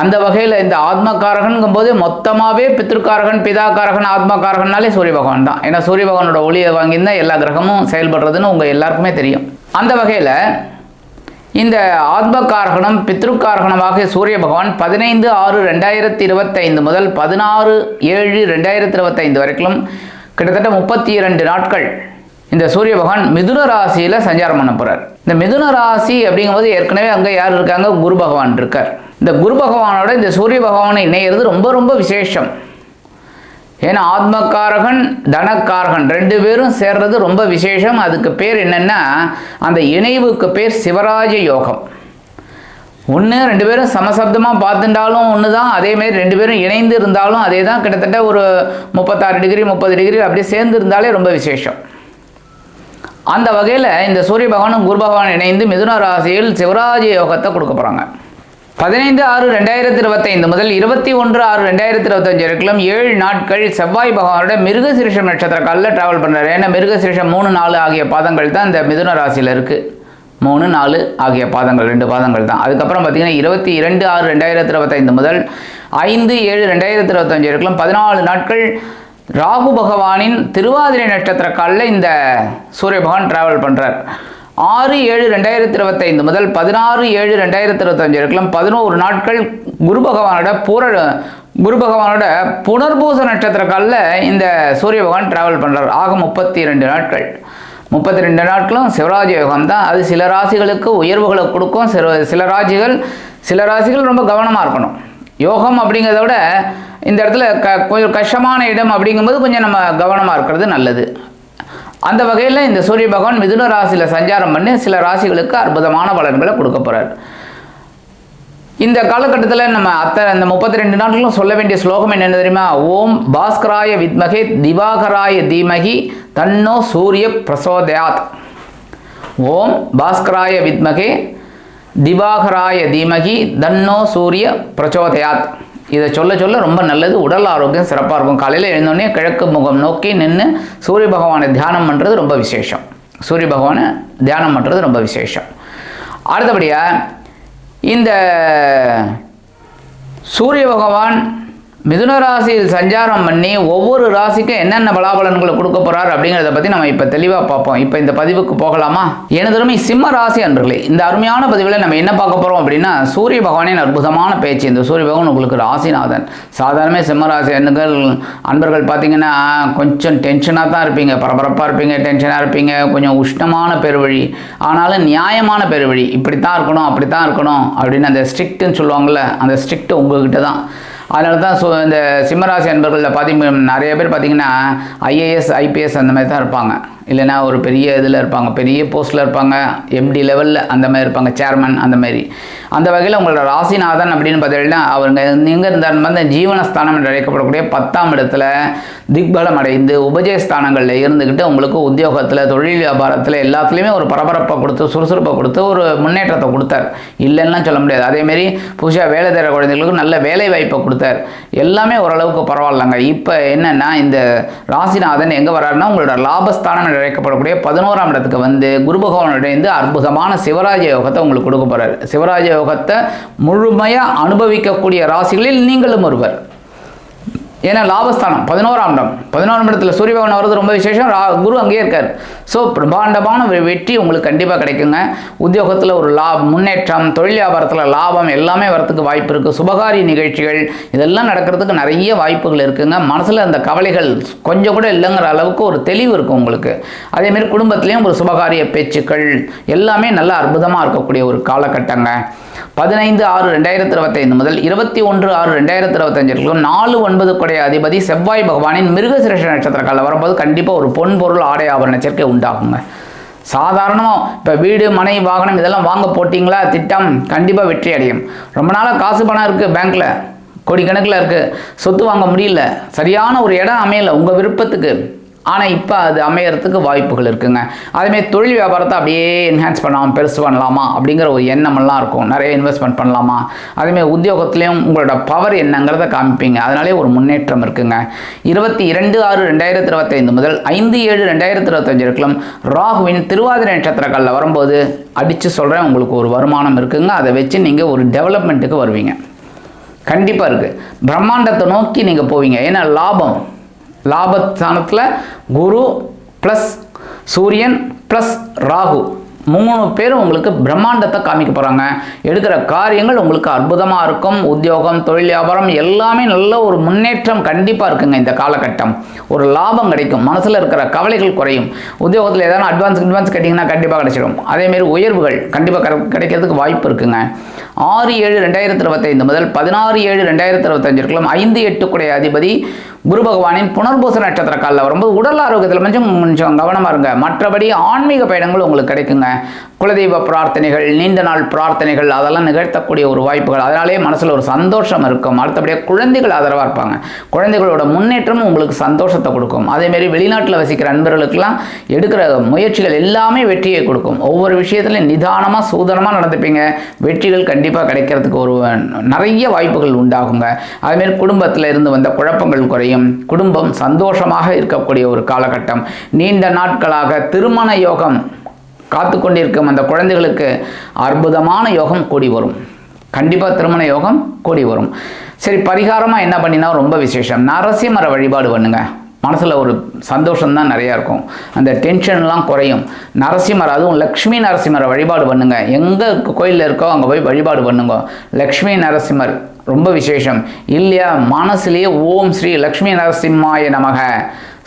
அந்த வகையில் இந்த ஆத்மகாரகன்கும் போது மொத்தமாகவே பித்ருக்காரகன் பிதாக்காரகன் ஆத்மகாரகன்னாலே சூரிய பகவான் தான். ஏன்னா சூரிய பகவானோட ஒளியை வாங்கியிருந்தால் எல்லா கிரகமும் செயல்படுறதுன்னு உங்கள் எல்லாருக்குமே தெரியும். அந்த வகையில் இந்த ஆத்மகாரகணம் பித்ருக்காரகணமாக சூரிய பகவான் பதினைந்து ஆறு ரெண்டாயிரத்தி இருபத்தைந்து முதல் பதினாறு ஏழு ரெண்டாயிரத்தி இருபத்தைந்து வரைக்கும் கிட்டத்தட்ட முப்பத்தி இரண்டு நாட்கள் இந்த சூரிய பகவான் மிதுன ராசியில் சஞ்சாரம் பண்ண போகிறார் இந்த மிதுன ராசி அப்படிங்கும்போது ஏற்கனவே அங்கே யார் இருக்காங்க? குரு பகவான் இருக்கார். இந்த குரு பகவானோட இந்த சூரிய பகவானை இணையிறது ரொம்ப ரொம்ப விசேஷம். ஏன்னா ஆத்மக்காரகன் தனக்காரகன் ரெண்டு பேரும் சேர்றது ரொம்ப விசேஷம். அதுக்கு பேர் என்னென்னா அந்த இணைவுக்கு பேர் சிவராஜ யோகம். ஒன்று ரெண்டு பேரும் சமசப்தமாக பார்த்துட்டாலும் ஒன்று தான் அதேமாரி ரெண்டு பேரும் இணைந்து இருந்தாலும் அதே தான் கிட்டத்தட்ட ஒரு முப்பத்தாறு டிகிரி முப்பது டிகிரி அப்படியே சேர்ந்து இருந்தாலே ரொம்ப விசேஷம். அந்த வகையில் இந்த சூரிய பகவானும் குரு பகவான் இணைந்து மிதுன ராசியில் சிவராஜ யோகத்தை கொடுக்க போகிறாங்க பதினைந்து ஆறு ரெண்டாயிரத்தி இருபத்தைந்து முதல் இருபத்தி ஒன்று ஆறு ரெண்டாயிரத்தி இருபத்தஞ்சு வரைக்கும் ஏழு நாட்கள் செவ்வாய் பகவானோட மிருகசிரிஷம் நட்சத்திர காலில் ட்ராவல் பண்ணுறாரு ஏன்னா மிருகசிரிஷம் மூணு நாலு ஆகிய பாதங்கள் தான் இந்த மிதுன ராசியில் இருக்குது மூணு நாலு ஆகிய பாதங்கள் ரெண்டு பாதங்கள் தான். அதுக்கப்புறம் பார்த்திங்கன்னா இருபத்தி இரண்டு ஆறு ரெண்டாயிரத்தி இருபத்தைந்து முதல் ஐந்து ஏழு ரெண்டாயிரத்தி இருபத்தஞ்சு வரைக்கும் பதினாலு நாட்கள் ராகு பகவானின் திருவாதிரை நட்சத்திர காலில் இந்த சூரிய பகவான் ட்ராவல் பண்ணுறார் ஆறு ஏழு ரெண்டாயிரத்தி இருபத்தைந்து முதல் பதினாறு ஏழு ரெண்டாயிரத்தி இருபத்தஞ்சு வரைக்கும் பதினோரு நாட்கள் குரு பகவானோட பூர குரு பகவானோட புனர்பூச நட்சத்திர காலில் இந்த சூரிய பகவான் ட்ராவல் பண்ணுறார் ஆக முப்பத்தி ரெண்டு நாட்கள். முப்பத்தி ரெண்டு நாட்களும் சிவராஜ யோகம் தான். அது சில ராசிகளுக்கு உயர்வுகளை கொடுக்கும். சில சில ராசிகள் சில ராசிகள் ரொம்ப கவனமாக இருக்கணும். யோகம் அப்படிங்கிறத விட இந்த இடத்துல க கொஞ்சம் கஷ்டமான இடம் அப்படிங்கும்போது கொஞ்சம் நம்ம கவனமாக இருக்கிறது நல்லது. அந்த வகையில் இந்த சூரிய பகவான் மிதுன ராசியில் சஞ்சாரம் பண்ணி சில ராசிகளுக்கு அற்புதமான பலன்களை கொடுக்க போகிறார் இந்த காலகட்டத்தில் நம்ம அத்தனை இந்த முப்பத்தி ரெண்டு நாட்களும் சொல்ல வேண்டிய ஸ்லோகம் என்ன தெரியுமா? ஓம் பாஸ்கராய வித்மகே திவாகராய தீமகி தன்னோ சூரிய பிரசோதயாத். ஓம் பாஸ்கராய வித்மகே திவாகராய தீமகி தன்னோ சூரிய பிரச்சோதயாத் இதை சொல்ல சொல்ல ரொம்ப நல்லது. உடல் ஆரோக்கியம் சிறப்பாக இருக்கும். காலையில் எழுந்தோடனே கிழக்கு முகம் நோக்கி நின்று சூரிய பகவானை தியானம் பண்ணுறது ரொம்ப விசேஷம். சூரிய பகவானை தியானம் பண்ணுறது ரொம்ப விசேஷம். அடுத்தபடியாக இந்த சூரிய பகவான் மிதுன ராசியில் சஞ்சாரம் பண்ணி ஒவ்வொரு ராசிக்கும் என்னென்ன பலாபலன்களை கொடுக்க போறார் அப்படிங்கிறத பற்றி நம்ம இப்போ தெளிவாக பார்ப்போம். இப்போ இந்த பதிவுக்கு போகலாமா? எனதருமை சிம்ம ராசி அன்பர்களே இந்த அருமையான பதிவில் நம்ம என்ன பார்க்க போகிறோம் அப்படின்னா சூரிய பகவானின் அற்புதமான பேச்சு. இந்த சூரிய பகவான் உங்களுக்கு ராசிநாதன். சாதாரணமே சிம்ம ராசி அன்பர்கள் அன்பர்கள் பார்த்தீங்கன்னா கொஞ்சம் டென்ஷனாக தான் இருப்பீங்க. பரபரப்பாக இருப்பீங்க டென்ஷனாக இருப்பீங்க. கொஞ்சம் உஷ்ணமான பெருவழி. ஆனாலும் நியாயமான பெருவழி. இப்படி தான் இருக்கணும் அப்படி தான் இருக்கணும் அப்படின்னு அந்த ஸ்ட்ரிக்ட்டுன்னு சொல்லுவாங்கள்ல அந்த ஸ்ட்ரிக்ட் உங்ககிட்ட தான் அதனால தான் ஸோ இந்த சிம்மராசி அன்பர்களில் பார்த்திங்க நிறைய பேர் பார்த்திங்கன்னா ஐஏஎஸ் ஐபிஎஸ் அந்த மாதிரி தான் இருப்பாங்க. இல்லைன்னா ஒரு பெரிய இதில் இருப்பாங்க பெரிய போஸ்ட்டில் இருப்பாங்க எம்டி லெவலில் அந்த மாதிரி இருப்பாங்க சேர்மன் அந்த மாதிரி. அந்த வகையில் உங்களோட ராசிநாதன் அப்படின்னு பார்த்தீங்கன்னா அவருங்க எங்கே இருந்தாலும் அந்த ஜீவனஸ்தானம் என்று அழைக்கப்படக்கூடிய பத்தாம் இடத்துல திக்பலம் அடைந்து உபஜயஸ்தானங்களில் இருந்துக்கிட்டு உங்களுக்கு உத்தியோகத்தில் தொழில் வியாபாரத்தில் எல்லாத்துலேயுமே ஒரு பரபரப்பை கொடுத்து சுறுசுறுப்பை கொடுத்து ஒரு முன்னேற்றத்தை கொடுத்தார். இல்லைன்னா சொல்ல முடியாது. அதேமாரி புதுசாக வேலை தர குழந்தைகளுக்கு நல்ல வேலை வாய்ப்பை கொடுத்தார். எல்லாமே ஓரளவுக்கு பரவாயில்லைங்க. இப்போ என்னென்னா இந்த ராசிநாதன் எங்கே வராருன்னா உங்களோட லாபஸ்தானம் என்று அழைக்கப்படக்கூடிய பதினோராம் இடத்துக்கு வந்து குரு பகவானுடைந்து அற்புதமான சிவராஜ யோகத்தை உங்களுக்கு கொடுக்க போகிறார் சிவராஜ யோகத்தை முழுமையாக அனுபவிக்கக்கூடிய ராசிகளில் நீங்களும் ஒருவர். ஏன்னா லாபஸ்தானம் பதினோராம் இடம். பதினோராம் இடத்துல சூரிய பகவான் வர்றது ரொம்ப விசேஷம். ரா- குரு அங்கேயே இருக்கார். ஸோ பிரம்மாண்டமான ஒரு வெற்றி உங்களுக்கு கண்டிப்பாக கிடைக்குங்க. உத்தியோகத்தில் ஒரு லா முன்னேற்றம் தொழில் வியாபாரத்தில் லாபம் எல்லாமே வரத்துக்கு வாய்ப்பு இருக்குது சுபகாரிய நிகழ்ச்சிகள் இதெல்லாம் நடக்கிறதுக்கு நிறைய வாய்ப்புகள் இருக்குங்க. மனசில் அந்த கவலைகள் கொஞ்சம் கூட இல்லைங்கிற அளவுக்கு ஒரு தெளிவு இருக்கும் உங்களுக்கு. அதேமாரி குடும்பத்துலேயும் ஒரு சுபகாரிய பேச்சுக்கள் எல்லாமே நல்லா அற்புதமாக இருக்கக்கூடிய ஒரு காலகட்டங்க. பதினைந்து ஆறு ரெண்டாயிரத்தி இருபத்தைந்து முதல் இருபத்தி ஒன்று ஆறு ரெண்டாயிரத்தி இருபத்தஞ்சு நாலு ஒன்பது கொடைய அதிபதி செவ்வாய் பகவானின் மிருகசிரேஷ நட்சத்திர காலம் வரும்போது கண்டிப்பாக ஒரு பொன் பொருள் ஆடை ஆபரண சேர்க்கை உண்டாகுங்க. சாதாரணமாக இப்போ வீடு மனை வாகனம் இதெல்லாம் வாங்க போட்டிங்களா? திட்டம் கண்டிப்பாக வெற்றி அடையும். ரொம்ப நாளாக காசு பணம் இருக்குது பேங்க்கில் கோடிக்கணக்கில் இருக்குது சொத்து வாங்க முடியல. சரியான ஒரு இடம் அமையலை. உங்கள் விருப்பத்துக்கு. ஆனால் இப்போ அது அமையறதுக்கு வாய்ப்புகள் இருக்குங்க. அதேமாதிரி தொழில் வியாபாரத்தை அப்படியே என்ஹான்ஸ் பண்ணலாம் பெருசு பண்ணலாமா அப்படிங்கிற ஒரு எண்ணமெல்லாம் இருக்கும். நிறைய இன்வெஸ்ட்மெண்ட் பண்ணலாமா? அதேமாதிரி உத்தியோகத்துலேயும் உங்களோட பவர் என்னங்கிறத காமிப்பீங்க. அதனாலே ஒரு முன்னேற்றம் இருக்குங்க. இருபத்தி இரண்டு ஆறு ரெண்டாயிரத்தி இருபத்தைந்து முதல் ஐந்து ஏழு ரெண்டாயிரத்தி இருபத்தஞ்சு இருக்கலாம் ராகுவின் திருவாதிரை நட்சத்திரங்களில் வரும்போது அடித்து சொல்கிறேன் உங்களுக்கு ஒரு வருமானம் இருக்குங்க. அதை வச்சு நீங்கள் ஒரு டெவலப்மெண்ட்டுக்கு வருவீங்க. கண்டிப்பாக இருக்குது பிரம்மாண்டத்தை நோக்கி நீங்கள் போவீங்க. ஏன்னா லாபம். லாபஸ்தானத்தில் குரு ப்ளஸ் சூரியன் ப்ளஸ் ராகு. மூணு பேரும் உங்களுக்கு பிரம்மாண்டத்தை காமிக்க போகிறாங்க எடுக்கிற காரியங்கள் உங்களுக்கு அற்புதமாக இருக்கும். உத்தியோகம் தொழில் வியாபாரம் எல்லாமே நல்ல ஒரு முன்னேற்றம் கண்டிப்பாக இருக்குங்க இந்த காலகட்டம். ஒரு லாபம் கிடைக்கும். மனசில் இருக்கிற கவலைகள் குறையும். உத்தியோகத்தில் ஏதாவது அட்வான்ஸ் அட்வான்ஸ் கேட்டிங்கன்னா கண்டிப்பாக கிடைச்சிடும். அதேமாரி உயர்வுகள் கண்டிப்பாக கிடைக்கிறதுக்கு வாய்ப்பு இருக்குங்க. ஆறு ஏழு ரெண்டாயிரத்தி இருபத்தைந்து முதல் பதினாறு ஏழு ரெண்டாயிரத்தி இருபத்தஞ்சு இருக்கலாம் ஐந்து எட்டுக்குடைய அதிபதி குரு பகவானின் புனர்பூச நட்சத்திர காலில் வரும்போது உடல் ஆரோக்கியத்தில் கொஞ்சம் கொஞ்சம் கவனமாக இருங்க. மற்றபடி ஆன்மீக பயணங்கள் உங்களுக்கு கிடைக்குங்க. குலதெய்வ பிரார்த்தனைகள் நீண்ட நாள் பிரார்த்தனைகள் அதெல்லாம் நிகழ்த்தக்கூடிய ஒரு வாய்ப்புகள். அதனாலே மனசில் ஒரு சந்தோஷம் இருக்கும். அடுத்தபடியாக குழந்தைகள் ஆதரவாக இருப்பாங்க. குழந்தைகளோட முன்னேற்றமும் உங்களுக்கு சந்தோஷத்தை கொடுக்கும். அதேமாரி வெளிநாட்டில் வசிக்கிற அன்பர்களுக்கெல்லாம் எடுக்கிற முயற்சிகள் எல்லாமே வெற்றியை கொடுக்கும். ஒவ்வொரு விஷயத்துலையும் நிதானமாக சூதனமாக நடந்துப்பீங்க. வெற்றிகள் கண்டிப்பாக கிடைக்கிறதுக்கு ஒரு நிறைய வாய்ப்புகள் உண்டாகுங்க. அதேமாரி குடும்பத்தில் இருந்து வந்த குழப்பங்கள் குறையும். குடும்பம் சந்தோஷமாக இருக்கக்கூடிய ஒரு காலகட்டம். நீண்ட நாட்களாக திருமண யோகம் காத்து கொண்டிருக்கும் அந்த குழந்தைகளுக்கு அற்புதமான யோகம் கூடி வரும். கண்டிப்பாக திருமண யோகம் கூடி வரும். சரி பரிகாரமாக என்ன பண்ணினா ரொம்ப விசேஷம். நரசிம்மர வழிபாடு பண்ணுங்க. மனசில் ஒரு சந்தோஷம்தான் நிறையா இருக்கும். அந்த டென்ஷன்லாம் குறையும். நரசிம்மர் அதுவும் லக்ஷ்மி நரசிம்மரை வழிபாடு பண்ணுங்க. எங்கே கோயிலில் இருக்கோ அங்கே போய் வழிபாடு பண்ணுங்க. லக்ஷ்மி நரசிம்மர் ரொம்ப விசேஷம். இல்லையா? மனசுலேயே ஓம் ஸ்ரீ லக்ஷ்மி நரசிம்மாய நமக.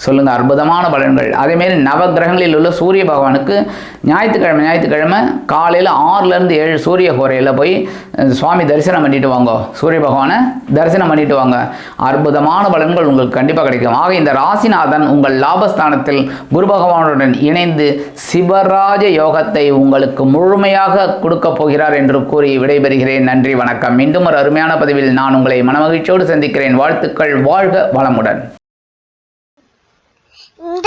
சொல்லுங்க அற்புதமான பலன்கள். அதேமாரி நவகிரகங்களில் உள்ள சூரிய பகவானுக்கு ஞாயிற்றுக்கிழமை ஞாயிற்றுக்கிழமை காலையில் ஆறுலேருந்து ஏழு சூரிய கோரையில் போய் சுவாமி தரிசனம் பண்ணிட்டு வாங்க. சூரிய பகவானை தரிசனம் பண்ணிட்டு வாங்க. அற்புதமான பலன்கள் உங்களுக்கு கண்டிப்பாக கிடைக்கும். ஆக இந்த ராசிநாதன் உங்கள் லாபஸ்தானத்தில் குரு பகவானுடன் இணைந்து சிவராஜ யோகத்தை உங்களுக்கு முழுமையாக கொடுக்க போகிறார் என்று கூறி விடைபெறுகிறேன். நன்றி வணக்கம். மீண்டும் ஒரு அருமையான பதிவில் நான் உங்களை மனமகிழ்ச்சியோடு சந்திக்கிறேன். வாழ்த்துக்கள் வாழ்க வளமுடன்.